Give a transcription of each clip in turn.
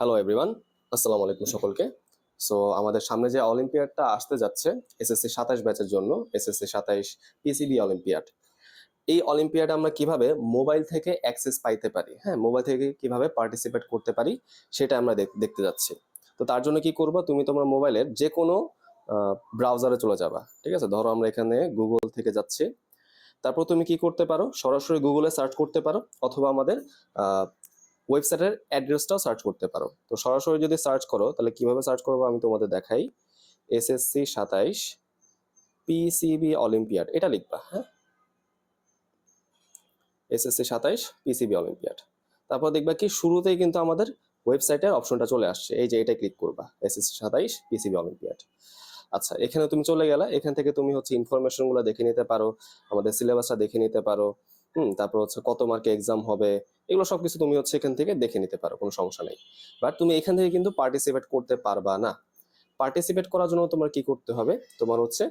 Hello everyone আসসালামু আলাইকুম সকলকে। সো আমাদের সামনে যে অলিম্পিয়াডটা আসতে যাচ্ছে এসএসসি সাতাশ ব্যাচের জন্য এসএসসি সাতাইশ পিসিবি অলিম্পিয়াড এই অলিম্পিয়াডে আমরা কীভাবে মোবাইল থেকে অ্যাক্সেস পাইতে পারি? হ্যাঁ মোবাইল থেকে কীভাবে পার্টিসিপেট করতে পারি, সেটা আমরা দেখ- দেখতে যাচ্ছি। তো তার জন্য কি করবা? তুমি তোমার মোবাইলের যে কোনো ব্রাউজারে চলে যাবা। ঠিক আছে? ধরো আমরা এখানে গুগল থেকে যাচ্ছি। তারপর তুমি কি করতে পারো? সরাসরি গুগলে সার্চ করতে পারো, অথবা আমাদের ওয়েবসাইটের অ্যাড্রেসটাও সার্চ করতে পারো। তো সরাসরি যদি সার্চ করো, তাহলে কীভাবে সার্চ করব আমি তোমাদের দেখাই। এসএসসি সাতাইশ পিসিবি অলিম্পিয়াড এটা লিখবা হ্যাঁ? এসএসসি সাতাইশ পিসিবি অলিম্পিয়াড তারপর দেখবা কি, শুরুতেই কিন্তু আমাদের ওয়েবসাইটের অপশনটা চলে আসছে, এই যে এটা ক্লিক করবা এসএসসি সাতাইশ পিসিবি অলিম্পিয়াড আচ্ছা এখানে তুমি চলে গেলা, এখান থেকে তুমি হচ্ছে ইনফরমেশনগুলো দেখে নিতে পারো, আমাদের সিলেবাসটা দেখে নিতে পারো। হুম, তারপর হচ্ছে কত মার্কে এক্সাম হবে, এগুলো সবকিছু তুমি হচ্ছে এখান থেকে দেখে নিতে পারো, কোনো সমস্যা নেই। বাট তুমি এখান থেকে কিন্তু পার্টিসিপেট করতে পারবা না। পার্টিসিপেট করার জন্য তোমার কি করতে হবে? তোমার হচ্ছে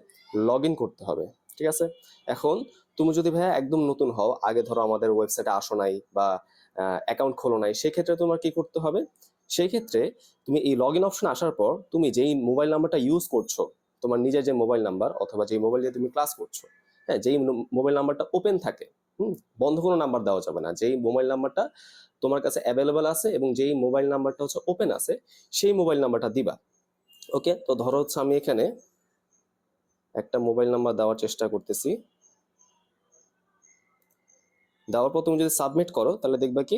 লগ করতে হবে, ঠিক আছে? এখন তুমি যদি ভাইয়া একদম নতুন হও, আগে ধরো আমাদের ওয়েবসাইটে আসো নাই বা অ্যাকাউন্ট খোলো নাই, সেক্ষেত্রে তোমার কি করতে হবে? সেই ক্ষেত্রে তুমি এই লগ ইন অপশন আসার পর তুমি যেই মোবাইল নাম্বারটা ইউজ করছ, তোমার নিজের যে মোবাইল নাম্বার অথবা যেই মোবাইল দিয়ে তুমি ক্লাস করছ হ্যাঁ যেই মোবাইল নাম্বারটা ওপেন থাকে হুম, বন্ধ কোনো নাম্বার দেওয়া যাবে না। যেই মোবাইল নাম্বারটা তোমার কাছে অ্যাভেলেবল আছে এবং যেই মোবাইল নাম্বারটা হচ্ছে ওপেন আছে, সেই মোবাইল নাম্বারটা দিবা। ওকে তো ধরো হচ্ছে আমি এখানে একটা মোবাইল নাম্বার দেওয়ার চেষ্টা করতেছি। দেওয়ার পর তুমি যদি সাবমিট করো, তাহলে দেখবা কি?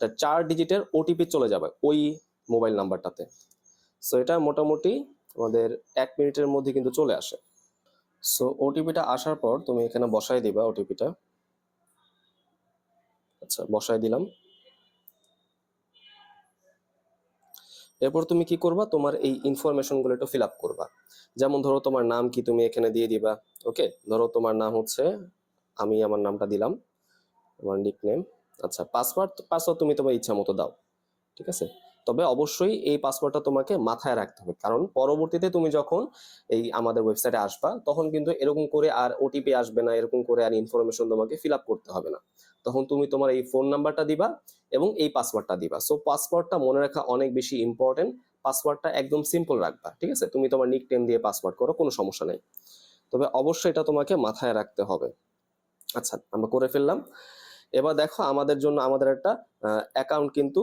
তা চার ডিজিটের ওটিপি চলে যাবে ওই মোবাইল নাম্বারটাতে। সো এটা মোটামুটি আমাদের এক মিনিটের মধ্যে কিন্তু চলে আসে। সো ওটিপিটা আসার পর তুমি এখানে বসাই দিবা ওটিপিটা আচ্ছা বসায় দিলাম। এরপর তুমি কি করবা? তোমার এই ইনফরমেশনগুলো একটু ফিল আপ করবা। যেমন ধরো তোমার নাম কি তুমি এখানে দিয়ে দিবা ওকে ধরো তোমার নাম হচ্ছে, আমি আমার নামটা দিলাম, আমার নিক নেম আচ্ছা পাসওয়ার্ড পাসওয়ার্ড তুমি তোমার ইচ্ছা মতো দাও, ঠিক আছে? তবে অবশ্যই এই পাসওয়ার্ডটা তোমাকে মাথায় রাখতে হবে। কারণ পরবর্তীতে তুমি যখন এই আমাদের ওয়েবসাইটে আসবা, তখন কিন্তু এরকম করে আর ওটিপি আসবে না, এরকম করে আর ইনফরমেশন তোমাকে ফিল আপ করতে হবে না। তখন তুমি তোমার এই ফোন নাম্বারটা দিবা এবং এই পাসওয়ার্ডটা দিবা। সো পাসওয়ার্ডটা মনে রাখা অনেক বেশি ইম্পর্টেন্ট পাসওয়ার্ডটা একদম সিম্পল রাখবা, ঠিক আছে? তুমি তোমার নিক টেম দিয়ে পাসওয়ার্ড করো, কোনো সমস্যা নেই। তবে অবশ্যই এটা তোমাকে মাথায় রাখতে হবে। আচ্ছা আমরা করে ফেললাম। এবার দেখো আমাদের জন্য আমাদের একটা অ্যাকাউন্ট কিন্তু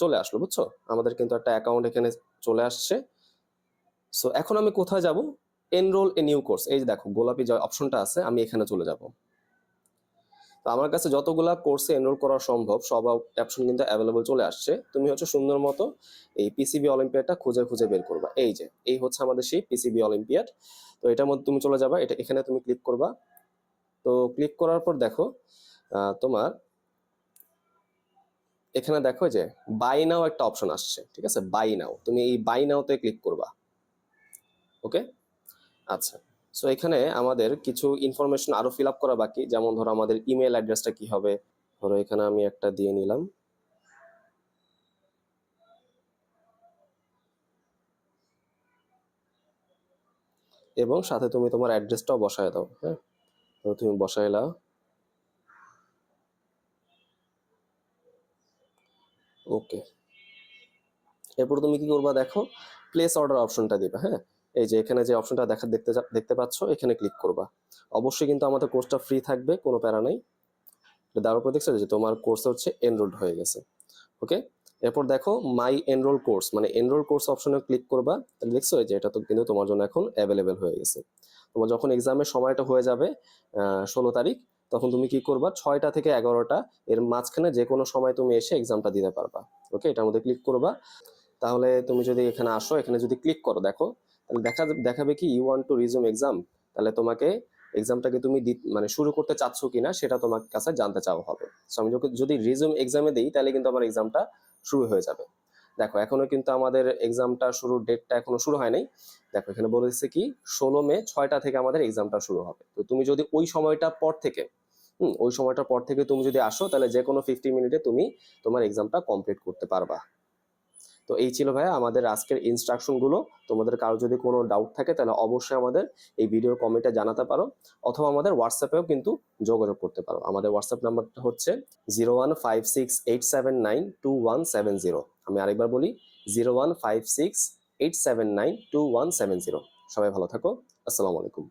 চলে আসলো, বুঝছ? আমাদের কিন্তু একটা অ্যাকাউন্ট এখানে চলে আসছে। সো এখন আমি কোথায় যাব? এনরোল এ নিউ কোর্স এই যে দেখো, গোলাপি যে অপশনটা আছে, আমি এখানে চলে যাব। তো আমার কাছে যতগুলা কোর্সে এনরোল করা সম্ভব, সব অপশন কিন্তু অ্যাভেলেবল চলে আসছে। তুমি হচ্ছে সুন্দর মতো এই পিসিবি অলিম্পিয়াডটা খুঁজে খুঁজে বের করবা। এই যে, এই হচ্ছে আমাদের সেই পিসিবি অলিম্পিয়াড তো এটার মধ্যে তুমি চলে যাবা, এটা এখানে তুমি ক্লিক করবা। তো ক্লিক করার পর দেখো তোমার এখানে দেখো যে বাই নাও একটা অপশন আসছে, ঠিক আছে? বাই নাও তুমি এই বাই নাওতে ক্লিক করবা ওকে আচ্ছা সো এখানে আমাদের কিছু ইনফরমেশন আরও ফিল আপ করা বাকি, যেমন ধরো আমাদের ইমেল অ্যাড্রেসটা কি হবে? ধরো এখানে আমি একটা দিয়ে নিলাম। এবং সাথে তুমি তোমার অ্যাড্রেসটাও বসায় দাও হ্যাঁ? তুমি বসাইলা ওকে এরপর তুমি কি করবা দেখো? প্লেস অর্ডার অপশনটা দিবা হ্যাঁ? এই যে এখানে যে অপশনটা দেখা, দেখতে দেখতে পাচ্ছ, এখানে ক্লিক করবা। অবশ্যই কিন্তু আমাদের কোর্সটা ফ্রি থাকবে, কোনো প্যারা নাই। দেওয়ার পর দেখছ যে তোমার কোর্স হচ্ছে এনরোলড হয়ে গেছে। ওকে এরপর দেখো মাই এনরোল কোর্স মানে এনরোল কোর্স অপশনে ক্লিক করবা, তাহলে দেখছ যে এটা তো কিন্তু তোমার জন্য এখন অ্যাভেলেবেল হয়ে গেছে। তোমার যখন এক্সামের সময়টা হয়ে যাবে ষোলো তারিখ তখন তুমি কি করবা? ছয়টা থেকে এগারোটা এর মাঝখানে যে কোনো সময় তুমি এসে এক্সামটা দিতে পারবা। ওকে এটার মধ্যে ক্লিক করবা। তাহলে তুমি যদি এখানে আসো, এখানে যদি ক্লিক করো, দেখো, তাহলে দেখা দেখাবে কি you want to resume exam তাহলে তোমাকে এক্সামটাকে তুমি মানে শুরু করতে চাচ্ছ কিনা সেটা তোমার কাছে জানতে চাওয়া হবে। আমি যদি রিজুম এক্সামে দিই, তাহলে কিন্তু আমার এক্সামটা শুরু হয়ে যাবে। দেখো, এখনও কিন্তু আমাদের এক্সামটা শুরুর ডেটটা এখনও শুরু হয় নাই দেখো, এখানে বলে দিচ্ছে কি, ষোলো মে ছয়টা থেকে আমাদের এক্সামটা শুরু হবে। তো তুমি যদি ওই সময়টা পর থেকে, হুম, ওই সময়টার পর থেকে তুমি যদি আসো, তাহলে যে কোনো ফিফটি মিনিটে তুমি তোমার এক্সামটা কমপ্লিট করতে পারবা। তো এই ছিল ভাইয়া আমাদের আজকের ইনস্ট্রাকশনগুলো। তোমাদের কারও যদি কোনো ডাউট থাকে, তাহলে অবশ্যই আমাদের এই ভিডিওর কমেন্টে জানাতে পারো। অথবা আমাদের হোয়াটসঅ্যাপেও কিন্তু যোগাযোগ করতে পারো। আমাদের হোয়াটসঅ্যাপ নাম্বারটা হচ্ছে zero one five six eight seven nine two one seven zero আমি আরেকবার বলি zero one five six eight seven nine two one seven zero সবাই ভালো থাকো। আসসালামু আলাইকুম।